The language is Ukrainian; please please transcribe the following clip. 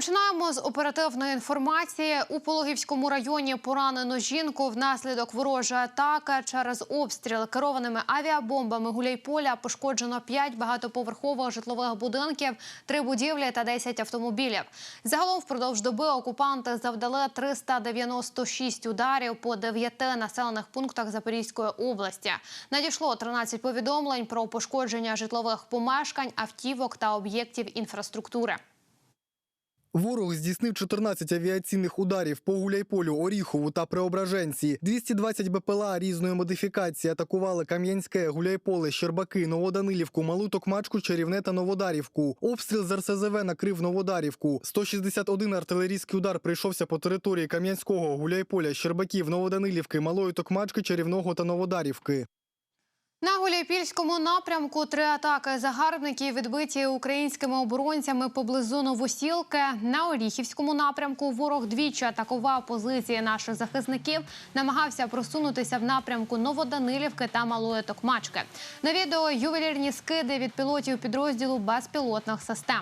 Починаємо з оперативної інформації. У Пологівському районі поранено жінку внаслідок ворожої атаки через обстріл керованими авіабомбами Гуляйполя пошкоджено 5 багатоповерхових житлових будинків, 3 будівлі та 10 автомобілів. Загалом впродовж доби окупанти завдали 396 ударів по 9 населених пунктах Запорізької області. Надійшло 13 повідомлень про пошкодження житлових помешкань, автівок та об'єктів інфраструктури. Ворог здійснив 14 авіаційних ударів по Гуляйполю, Оріхову та Преображенці. 220 БПЛА різної модифікації атакували Кам'янське, Гуляйполе, Щербаки, Новоданилівку, Малу Токмачку, Чарівне та Новодарівку. Обстріл з РСЗВ накрив Новодарівку. 161 артилерійський удар прийшовся по території Кам'янського, Гуляйполя, Щербаків, Новоданилівки, Малої Токмачки, Чарівного та Новодарівки. На Гуляйпільському напрямку три атаки загарбників відбиті українськими оборонцями поблизу Новосілки. На Оріхівському напрямку ворог двічі атакував позиції наших захисників, намагався просунутися в напрямку Новоданилівки та Малої Токмачки. На відео ювелірні скиди від пілотів підрозділу безпілотних систем.